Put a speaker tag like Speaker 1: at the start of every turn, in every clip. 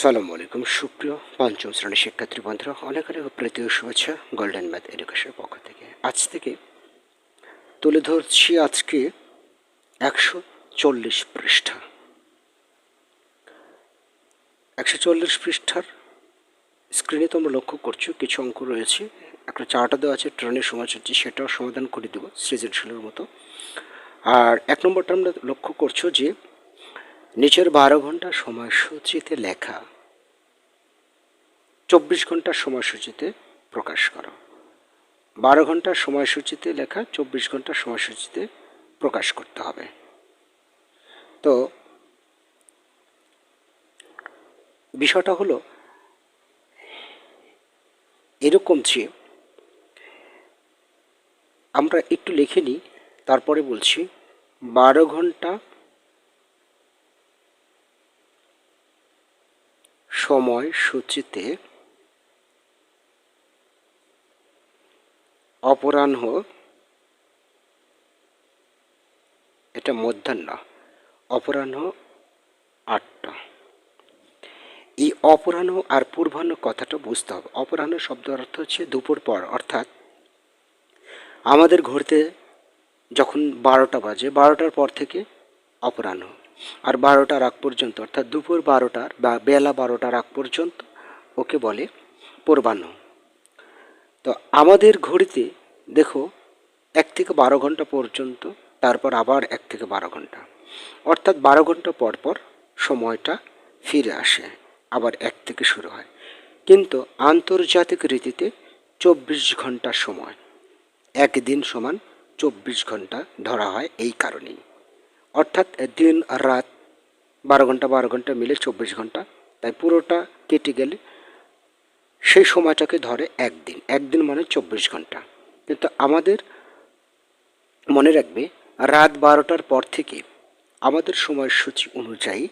Speaker 1: সালামু আলাইকুম, সুপ্রিয় পঞ্চম শ্রেণির শিক্ষার্থী বন্ধুরা। অনেক অনেক প্রীতি ও শুভেচ্ছা গোল্ডেন ম্যাথ এডুকেশনের পক্ষ থেকে। আজ থেকে তুলে ধরছি আজকে একশো চল্লিশ পৃষ্ঠা। একশো চল্লিশ পৃষ্ঠার স্ক্রিনে তোমরা লক্ষ্য করছ, কিছু অঙ্ক রয়েছে। একটা চার্টও দেওয়া আছে ট্রেনের সময়সূচি সেটাও সমাধান করে দেবো, সৃজনশীলের মতো। আর এক নম্বরটা আমরা লক্ষ্য করছ যে নিচের বারো ঘণ্টা সময়সূচিতে লেখা। চব্বিশ ঘণ্টার সময়সূচিতে প্রকাশ করো। বারো ঘণ্টার সময়সূচিতে লেখা, চব্বিশ ঘণ্টা সময়সূচিতে প্রকাশ করতে হবে। তো, বিষয়টা হলো, এরকম যে আমরা একটু লিখে নিই, তারপরে বলছি, বারো ঘণ্টা সময়সূচিতে অপরাহ্ন, এটা মধ্যাহ্ন, অপরাহ্ন আটটা। এই অপরাহ্ন আর পূর্বাহ্ন কথাটা বুঝতে হবে। অপরাহ্ন শব্দ অর্থ হচ্ছে দুপুর পর, অর্থাৎ আমাদের ঘুরতে যখন বারোটা বাজে, বারোটার পর থেকে অপরাহ্ন। আর বারোটার আগ পর্যন্ত, অর্থাৎ দুপুর বারোটার বা বেলা বারোটার আগ পর্যন্ত ওকে বলে পূর্বাহ্ন। তো আমাদের ঘড়িতে দেখো এক থেকে বারো ঘণ্টা পর্যন্ত, তারপর আবার এক থেকে বারো ঘণ্টা। অর্থাৎ বারো ঘণ্টা পর পর সময়টা ফিরে আসে, আবার এক থেকে শুরু হয়। কিন্তু আন্তর্জাতিক রীতিতে চব্বিশ ঘণ্টা সময়, একদিন সমান চব্বিশ ঘণ্টা ধরা হয় এই কারণেই। অর্থাৎ দিন আর রাত বারো ঘণ্টা বারো ঘণ্টা মিলে চব্বিশ ঘণ্টা। তাই পুরোটা কেটে গেলে সেই সময়টাকে ধরে একদিন। একদিন মানে চব্বিশ ঘণ্টা। কিন্তু আমাদের মনে রাখবে, রাত বারোটার পর থেকে আমাদের সময়সূচি অনুযায়ী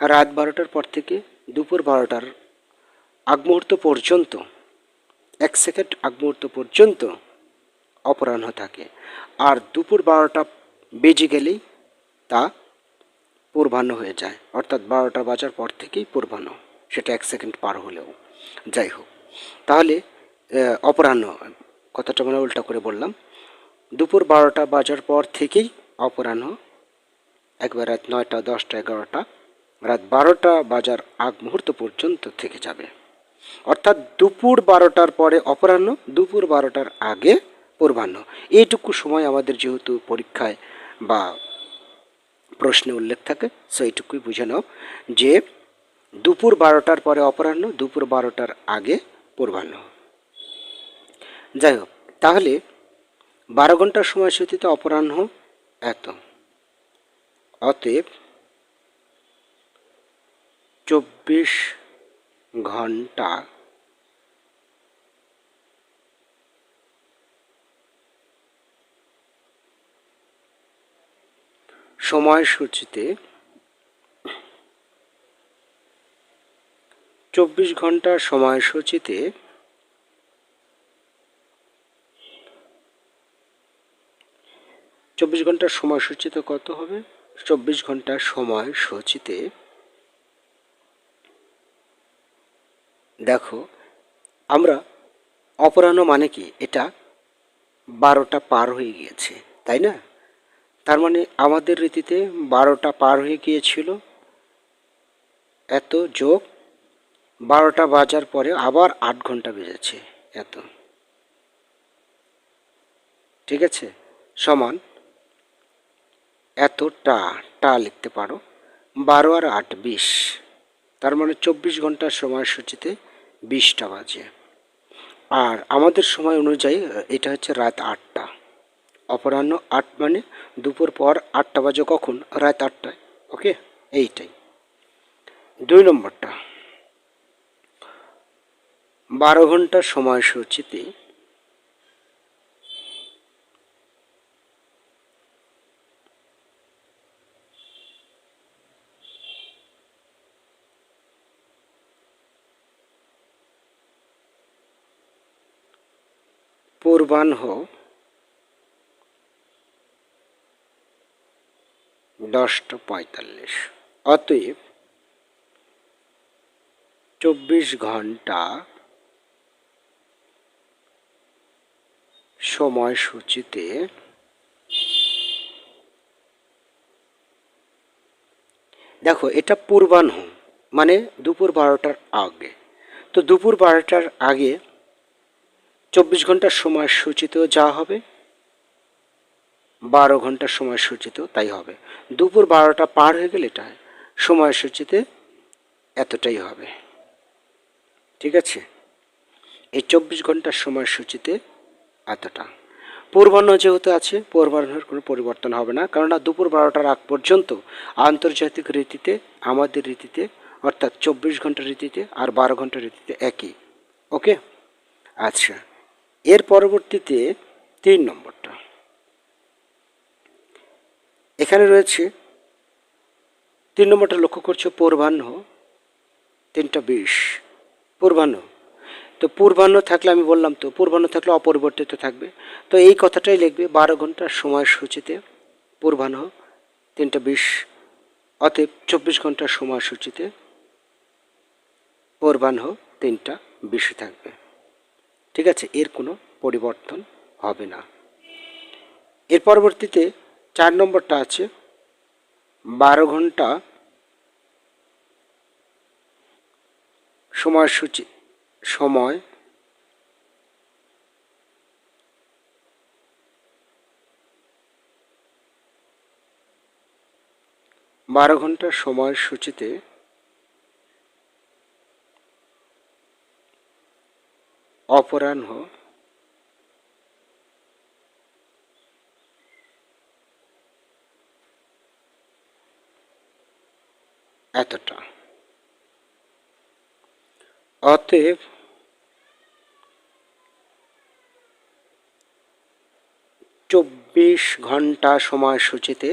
Speaker 1: রাত বারোটার পর থেকে দুপুর বারোটার আগ মুহূর্ত পর্যন্ত, এক সেকেন্ড আগ মুহূর্ত পর্যন্ত অপরাহ্ন থাকে। আর দুপুর বারোটা বেজে গেলেই তা পূর্বাহ্ন হয়ে যায়। অর্থাৎ বারোটা বাজার পর থেকেই পূর্বাহ্ন। সেটা এক সেকেন্ড পার হলেও। যাই হোক। তাহলে অপরাহ্ন, কথাটা মানে উল্টা করে বললাম। দুপুর বারোটা বাজার পর থেকেই অপরাহ্ন, একবার রাত নয়টা, দশটা, এগারোটা, রাত বারোটা বাজার আগ মুহূর্ত পর্যন্ত থেকে যাবে। অর্থাৎ দুপুর বারোটার পরে অপরাহ্ন, দুপুর বারোটার আগে পূর্বাহ্ন। এইটুকু সময় আমাদের যেহেতু পরীক্ষায় বা প্রশ্নে উল্লেখ থাকে সেইটুকুই বুঝে নাও যে দুপুর বারোটার পরে অপরাহ্ন, দুপুর বারোটার আগে পূর্বাহ্ন। যাই হোক তাহলে বারো ঘণ্টার সময়সূচিতে অপরাহ্ন এত। অতএব চব্বিশ ঘণ্টা সময়সূচিতে চব্বিশ ঘণ্টার সময়সূচিতে চব্বিশ ঘণ্টার সময়সূচিতে কত হবে? চব্বিশ ঘণ্টার সময়সূচিতে দেখো, আমরা অপরাহ্ন মানে কি? এটা বারোটা পার হয়ে গিয়েছে, তাই না? তার মানে আমাদের রীতিতে বারোটা পার হয়ে গিয়েছিল। এত যোগ, বারোটা বাজার পরে আবার আট ঘণ্টা বেজেছে এত। ঠিক আছে? সমান এতটা টা লিখতে পারো, বারো আর আট বিশ। তার মানে চব্বিশ ঘণ্টার সময়সূচিতে বিশটা বাজে। আর আমাদের সময় অনুযায়ী, এটা হচ্ছে রাত আটটা। অপরাহ্ন আট মানে দুপুর পর আটটা বাজে কখন? রাত আটটায়। ওকে? এইটাই। দুই নম্বরটা। বারো ঘণ্টার সময়সূচিতে পূর্বাহ্ন দশটা পঁয়তাল্লিশ। অতএব চব্বিশ ঘণ্টা সময়সূচিতে দেখো, এটা পূর্বাহ্ন মানে দুপুর বারোটার আগে। তো দুপুর বারোটার আগে চব্বিশ ঘণ্টার সময়সূচিতেও যা হবে। বারো ঘণ্টার সময়সূচিতেও তাই হবে। দুপুর বারোটা পার হয়ে গেলে এটা সময়সূচিতে এতটাই হবে। ঠিক আছে? এই চব্বিশ ঘণ্টার সময়সূচিতে এতটা। পূর্বাহ্ন যেহেতু আছে, পূর্বাহ্নের কোনো পরিবর্তন হবে না। কেননা দুপুর বারোটার আগ পর্যন্ত আন্তর্জাতিক রীতিতে, আমাদের রীতিতে, অর্থাৎ চব্বিশ ঘণ্টা রীতিতে আর বারো ঘণ্টা রীতিতে একই। ওকে? আচ্ছা। এর পরবর্তীতে তিন নম্বরটা। এখানে রয়েছে তিন নম্বরটা লক্ষ্য করছ, পূর্বাহ্ন, তিনটা বিশ। পূর্বাহ্ন। তো পূর্বাহ্ন থাকলে আমি বললাম তো, পূর্বাহ্ন থাকলে অপরিবর্তিত থাকবে। তো এই কথাটাই লিখবে বারো ঘণ্টার সময়সূচিতে পূর্বাহ্ন, তিনটা বিশ, অতএব চব্বিশ ঘণ্টার সময়সূচিতে পূর্বাহ্ন তিনটা বেশি থাকবে। ঠিক আছে, এর কোনো পরিবর্তন হবে না। এর পরবর্তীতে চার নম্বরটা আছে বারো ঘণ্টা সময়সূচি সময় বারো ঘণ্টার সময়সূচিতে অপরাহ্ন এতটা। অতএব চব্বিশ ঘণ্টা সময়সূচিতে,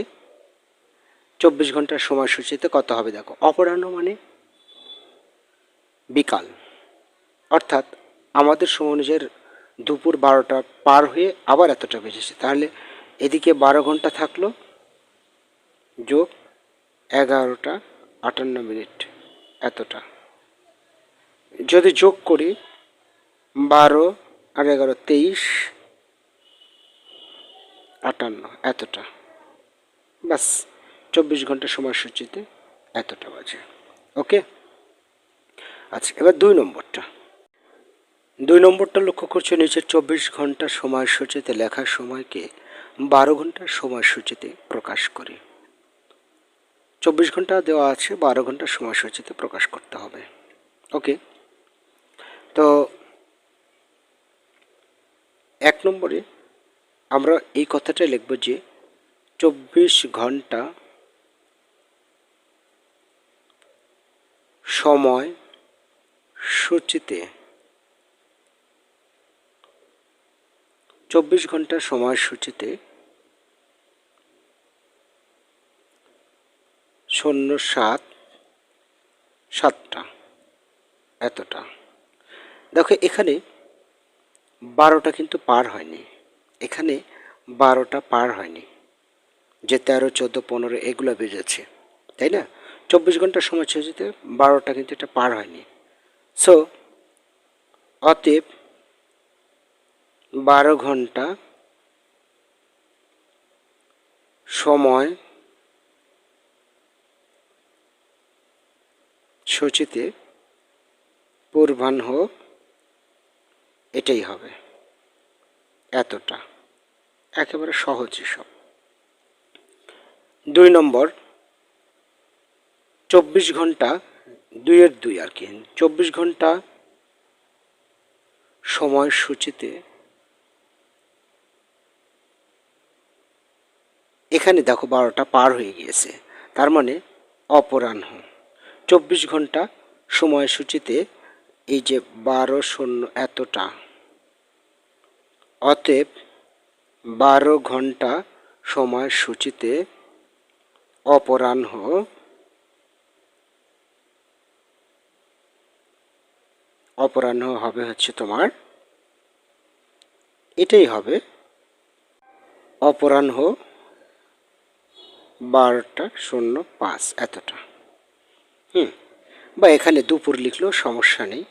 Speaker 1: চব্বিশ ঘণ্টার সময়সূচিতে কত হবে দেখো, অপরাহ্ন মানে বিকাল। অর্থাৎ আমাদের সময় অনুযায়ী দুপুর বারোটা পার হয়ে আবার এতটা বেজেছে। তাহলে এদিকে বারো ঘণ্টা থাকল, যোগ এগারোটা আটান্ন মিনিট এতটা। যদি যোগ করি, বারো, আর এগারো, তেইশ, আটান্ন, এতটা। ব্যাস, চব্বিশ ঘণ্টা সময়সূচিতে এতটা বাজে। ওকে? আচ্ছা এবার দুই নম্বরটা। দুই নম্বরটা লক্ষ্য করছে, নিচের চব্বিশ ঘণ্টা সময়সূচিতে লেখার সময়কে বারো ঘণ্টার সময়সূচিতে প্রকাশ করি। চব্বিশ ঘণ্টা দেওয়া আছে, বারো ঘণ্টার সময়সূচিতে প্রকাশ করতে হবে। ওকে তো এক নম্বরে আমরা এই কথাটা লিখব যে চব্বিশ ঘণ্টা সময় সূচিতে চব্বিশ ঘণ্টা সময়সূচিতে শূন্য সাত, সাতটা, এতটা। দেখো, এখানে বারোটা কিন্তু পার হয়নি। এখানে বারোটা পার হয়নি। যে তেরো, চোদ্দ, পনেরো, এগুলো বেজেছে, তাই না? চব্বিশ ঘণ্টার সময় সূচিতে বারোটা কিন্তু এটা পার হয়নি। সো অতএব বারো ঘণ্টা সময় সূচিতে পূর্বাহ্ন এটাই হবে। এতটা। একেবারে সহজ সব দুই নম্বর, চব্বিশ ঘণ্টা দুইয়ের দুই আর কি। চব্বিশ ঘণ্টা সময়সূচিতে এখানে দেখো বারোটা পার হয়ে গিয়েছে। তার মানে অপরাহ্ন। চব্বিশ ঘণ্টা সময়সূচিতে এই যে বারো শূন্য এতটা। অতএব বারো ঘণ্টা সময়সূচিতে অপরাহ্ন অপরাহ্ন হবে হচ্ছে তোমার। এটাই হবে। অপরাহ্ন বারোটা শূন্য পাঁচ এতটা। হুম। বা এখানে দুপুর লিখলেও সমস্যা নেই।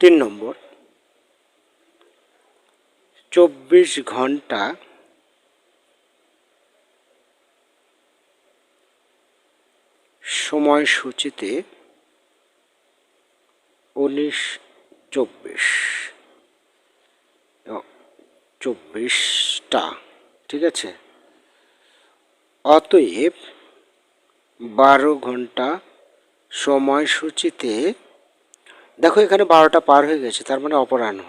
Speaker 1: তিন নম্বর। চব্বিশ ঘণ্টা সময়সূচিতে উনিশ, চব্বিশ। চব্বিশটা, ঠিক আছে? অতএব বারো ঘণ্টা সময়সূচিতে, দেখো এখানে বারোটা পার হয়ে গেছে, তার মানে অপরাহ্ন।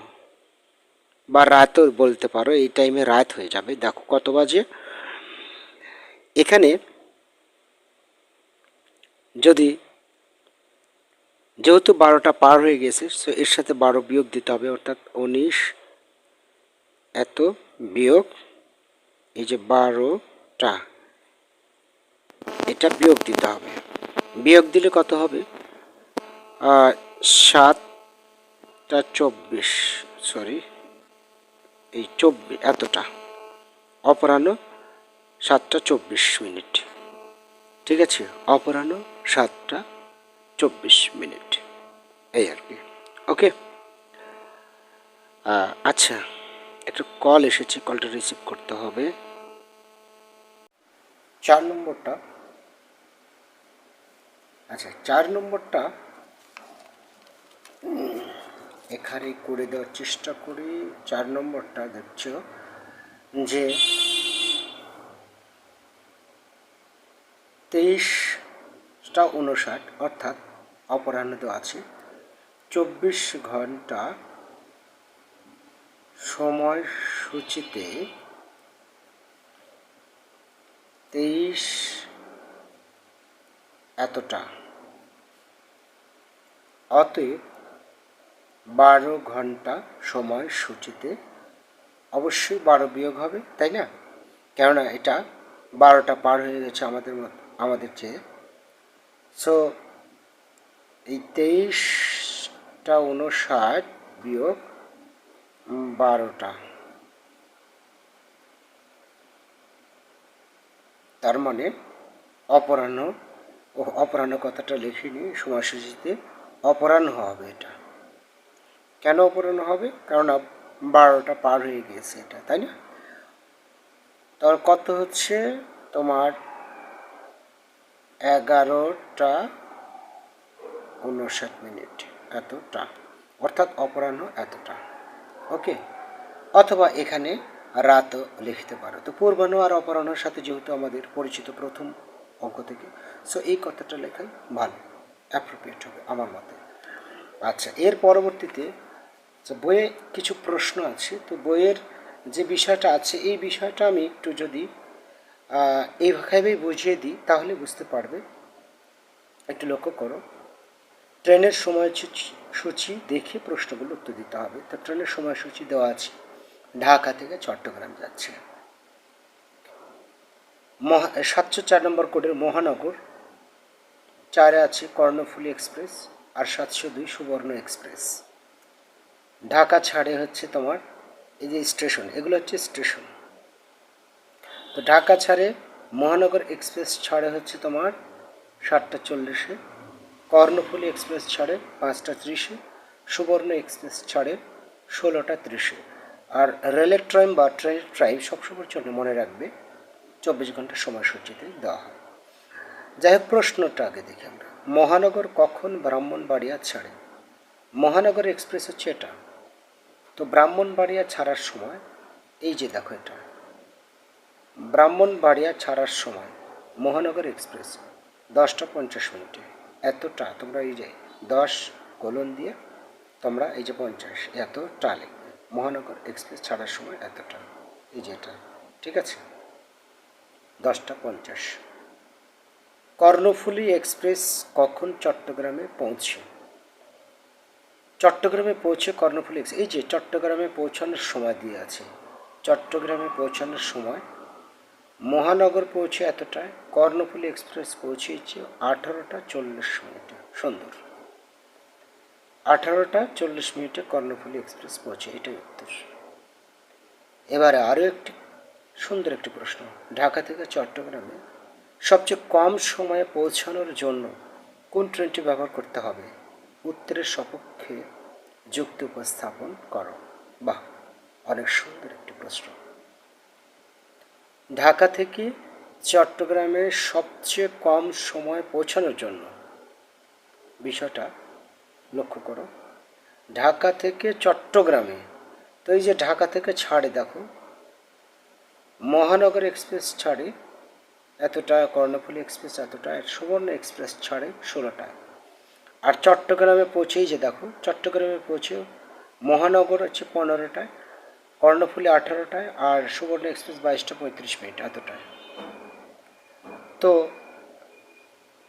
Speaker 1: বা রাতও বলতে পারো, এই টাইমে রাত হয়ে যাবে। দেখো কত বাজে। এখানে যদি যেহেতু বারোটা পার হয়ে গেছে সো এর সাথে বারো বিয়োগ দিতে হবে, অর্থাৎ উনিশ এত বিয়োগ, এই যে বারোটা। এটা বিয়োগ দিতে হবে। বিয়োগ দিলে কত হবে? সাতটা চব্বিশ সরি এই চব্বিশ এতটা। অপরাহ্ন সাতটা চব্বিশ মিনিট। ঠিক আছে? অপরাহ্ন সাতটা চব্বিশ মিনিট। এই আর কি। ওকে? আচ্ছা একটা কল এসেছে কলটা রিসিভ করতে হবে। চার নম্বরটা আচ্ছা চার নম্বরটা। এখানে করে দেওয়ার চেষ্টা করি। চার নম্বরটা দেখছ যে তেইশটা উনষাট অর্থাৎ অপরাহ্ন আছে, চব্বিশ ঘণ্টা সময়সূচিতে তেইশ এতটা। অতএব বারো ঘণ্টা সময়সূচিতে অবশ্যই বারো বিয়োগ হবে, তাই না? কেননা এটা বারোটা পার হয়ে গেছে আমাদের আমাদের চেয়ে। সো এই তেইশটা উনষাট বিয়োগ বারোটা। তার মানে অপরাহ্ন অপরাহ্ন কথাটা লিখিনি, সময়সূচিতে অপরাহ্ন হবে এটা। কেন অপরাহ্ন হবে? কারণ বারোটা পার হয়ে গিয়েছে এটা, তাই না? তার কত হচ্ছে? তোমার এগারোটা উনষাট মিনিট, এতটা। অর্থাৎ অপরাহ্ন এতটা। ওকে? অথবা এখানে রাতও লিখতে পারো। তো পূর্বাহ্ন আর অপরাহ্নের সাথে যেহেতু আমাদের পরিচিত প্রথম অঙ্ক থেকে। সো এই কথাটা লেখাই ভালো অ্যাপ্রোপ্রিয়েট হবে আমার মতে। আচ্ছা এর পরবর্তীতে বইয়ে কিছু প্রশ্ন আছে, তো বইয়ের যে বিষয়টা আছে, এই বিষয়টা আমি একটু যদি এইভাবেই বুঝিয়ে দিই, তাহলে বুঝতে পারবে। একটু লক্ষ্য করো। ট্রেনের সময়সূচি, সূচি দেখে প্রশ্নগুলো উত্তর দিতে হবে। তো ট্রেনের সময়সূচি দেওয়া আছে। ঢাকা থেকে চট্টগ্রাম যাচ্ছে। মহা সাতশো চার নম্বর কোডের মহানগর। চারে আছে কর্ণফুলী এক্সপ্রেস আর সাতশো দুই সুবর্ণ এক্সপ্রেস। ঢাকা ছাড়ে হচ্ছে তোমার এই যে স্টেশন, এগুলো হচ্ছে স্টেশন। তো ঢাকা ছাড়ে মহানগর এক্সপ্রেস ছাড়ে হচ্ছে তোমার সাতটা চল্লিশে, কর্ণফুলী এক্সপ্রেস ছাড়ে পাঁচটা ত্রিশে, সুবর্ণ এক্সপ্রেস ছাড়ে ষোলোটা ত্রিশে। আর রেলের ট্রেন বা ট্রেনের ট্রাইম সবসময়ের জন্য মনে রাখবে চব্বিশ ঘণ্টা সময়সূচিতে দেওয়া হয়। যাই হোক, প্রশ্নটা আগে দেখি আমরা। মহানগর কখন ব্রাহ্মণবাড়িয়া ছাড়ে? মহানগর এক্সপ্রেস হচ্ছে এটা। তো ব্রাহ্মণবাড়িয়া ছাড়ার সময়, এই যে দেখো এটা। ব্রাহ্মণবাড়িয়া ছাড়ার সময় মহানগর এক্সপ্রেস দশটা পঞ্চাশ মিনিটে। এতটা, তোমরা এই যে দশ কলন দিয়ে তোমরা এই যে পঞ্চাশ এতটা লিখবে মহানগর এক্সপ্রেস ছাড়ার সময় এতটা। এই যে এটা, ঠিক আছে? দশটা পঞ্চাশ। কর্ণফুলী এক্সপ্রেস কখন চট্টগ্রামে পৌঁছে? চট্টগ্রামে পৌঁছে কর্ণফুলী এক্সপ্রেস এই যে চট্টগ্রামে পৌঁছানোর সময় দিয়ে আছে। চট্টগ্রামে পৌঁছানোর সময় মহানগর পৌঁছে এতটায় কর্ণফুলী এক্সপ্রেস পৌঁছেছে আঠারোটা চল্লিশ মিনিটে, সুন্দর। আঠারোটা চল্লিশ মিনিটে কর্ণফুলী এক্সপ্রেস পৌঁছে, এটাই উত্তর। এবারে আরও একটি সুন্দর একটি প্রশ্ন। ঢাকা থেকে চট্টগ্রামে সবচেয়ে কম সময়ে পৌঁছানোর জন্য কোন ট্রেনটি ব্যবহার করতে হবে? উত্তরের সপক্ষে যুক্তি উপস্থাপন করো। বাহ, অনেক সুন্দর একটি প্রশ্ন। ঢাকা থেকে চট্টগ্রামে সবচেয়ে কম সময় পৌঁছানোর জন্য বিষয়টা লক্ষ্য করো। ঢাকা থেকে চট্টগ্রামে, তো এই যে ঢাকা থেকে ছাড়ে, দেখো মহানগর এক্সপ্রেস ছাড়ে, এতটা কর্ণফুলী এক্সপ্রেস, এতটা সুবর্ণ এক্সপ্রেস ছাড়ে ষোলোটায় আর চট্টগ্রামে পৌঁছেই যে দেখো, চট্টগ্রামে পৌঁছেও মহানগর হচ্ছে পনেরোটায় কর্ণফুলী আঠারোটায় আর সুবর্ণ এক্সপ্রেস বাইশটা পঁয়ত্রিশ মিনিট এতটায়। তো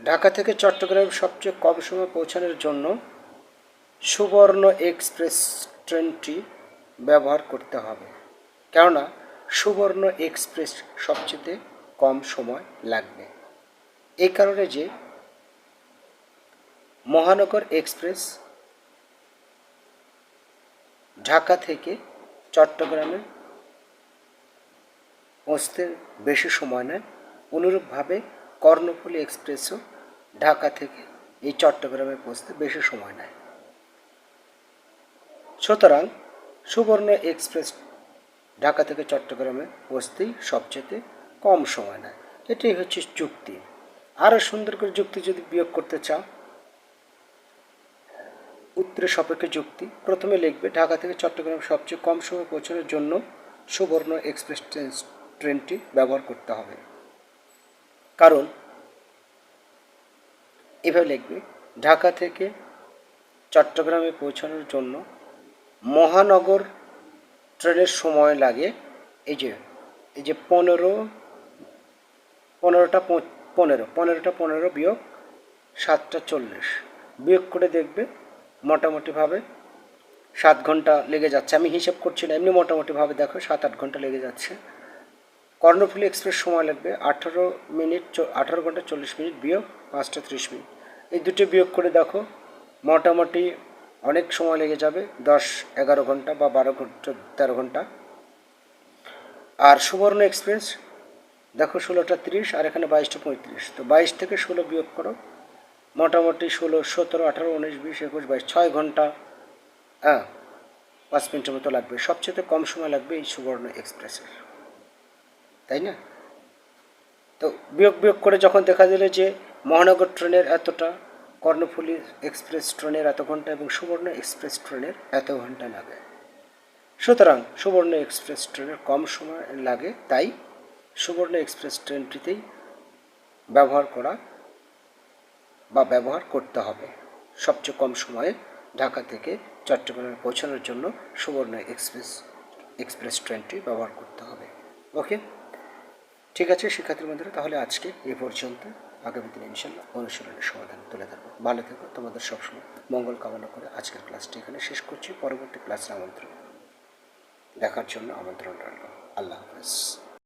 Speaker 1: ঢাকা থেকে চট্টগ্রাম সবচেয়ে কম সময় পৌঁছানোর জন্য সুবর্ণ এক্সপ্রেস ট্রেনটি ব্যবহার করতে হবে। কেননা সুবর্ণ এক্সপ্রেস সবচেয়ে কম সময় লাগবে। এই কারণে যে মহানগর এক্সপ্রেস ঢাকা থেকে চট্টগ্রামে পৌঁছতে বেশি সময় নেয়। অনুরূপভাবে কর্ণফুলী এক্সপ্রেসও ঢাকা থেকে এই চট্টগ্রামে পৌঁছতে বেশি সময় নেয়। সুতরাং সুবর্ণ এক্সপ্রেস ঢাকা থেকে চট্টগ্রামে পৌঁছতেই সবচেয়ে কম সময় নেয়। এটাই হচ্ছে যুক্তি। আরও সুন্দর করে যুক্তি যদি বিয়োগ করতে চাও, উত্তরের সপক্ষে যুক্তি, প্রথমে লিখবে, ঢাকা থেকে চট্টগ্রাম সবচেয়ে কম সময় পৌঁছানোর জন্য সুবর্ণ এক্সপ্রেস ট্রেন, ট্রেনটি ব্যবহার করতে হবে। কারণ, এভাবে লিখবে, ঢাকা থেকে চট্টগ্রামে পৌঁছানোর জন্য মহানগর ট্রেনের সময় লাগে। এই যে এই যে পনেরো, পনেরোটা পনেরো পনেরোটা পনেরো বিয়োগ সাতটা চল্লিশ। বিয়োগ করে দেখবে মোটামুটিভাবে সাত ঘণ্টা লেগে যাচ্ছে। আমি হিসাব করছি না, এমনি মোটামুটিভাবে দেখো সাত, আট ঘণ্টা লেগে যাচ্ছে। কর্ণফুলী এক্সপ্রেস সময় লাগবে আঠারো মিনিট আঠারো ঘণ্টা চল্লিশ মিনিট বিয়োগ পাঁচটা ত্রিশ মিনিট। এই দুটো বিয়োগ করে দেখো মোটামুটি অনেক সময় লেগে যাবে, দশ, এগারো ঘণ্টা বা বারো ঘণ্টা, তেরো ঘণ্টা। আর সুবর্ণ এক্সপ্রেস, দেখো ষোলোটা তিরিশ আর এখানে বাইশটা পঁয়ত্রিশ। তো বাইশ থেকে ষোলো বিয়োগ করো, মোটামুটি ষোলো, সতেরো, আঠারো, উনিশ, বিশ, একুশ, বাইশ, ছয় ঘণ্টা হ্যাঁ পাঁচ মিনিটের মতো লাগবে। সবচেয়ে কম সময় লাগবে এই সুবর্ণ এক্সপ্রেসের। তাই না? তো বিয়োগ বিয়োগ করে যখন দেখা দিলে যে মহানগর ট্রেনের এতটা কর্ণফুলী এক্সপ্রেস ট্রেনের এত ঘণ্টা এবং সুবর্ণ এক্সপ্রেস ট্রেনের এত ঘণ্টা লাগে। সুতরাং সুবর্ণ এক্সপ্রেস ট্রেনের কম সময় লাগে, তাই সুবর্ণ এক্সপ্রেস ট্রেনটিতেই ব্যবহার করা বা ব্যবহার করতে হবে। সবচেয়ে কম সময়ে ঢাকা থেকে চট্টগ্রামে পৌঁছানোর জন্য সুবর্ণ এক্সপ্রেস এক্সপ্রেস ট্রেনটি ব্যবহার করতে হবে। ওকে? ঠিক আছে শিক্ষার্থীর বন্ধুরা তাহলে আজকে এ পর্যন্ত। আগামী দিনে ইনশাল্লাহ অনুশীলনের সমাধান তুলে ধরবো। ভালো থেকো, তোমাদের সবসময় মঙ্গল কামনা করে আজকের ক্লাসটি এখানে শেষ করছি। পরবর্তী ক্লাসের আমন্ত্রণ। দেখার জন্য আমন্ত্রণ রইল। আল্লাহ হাফেজ।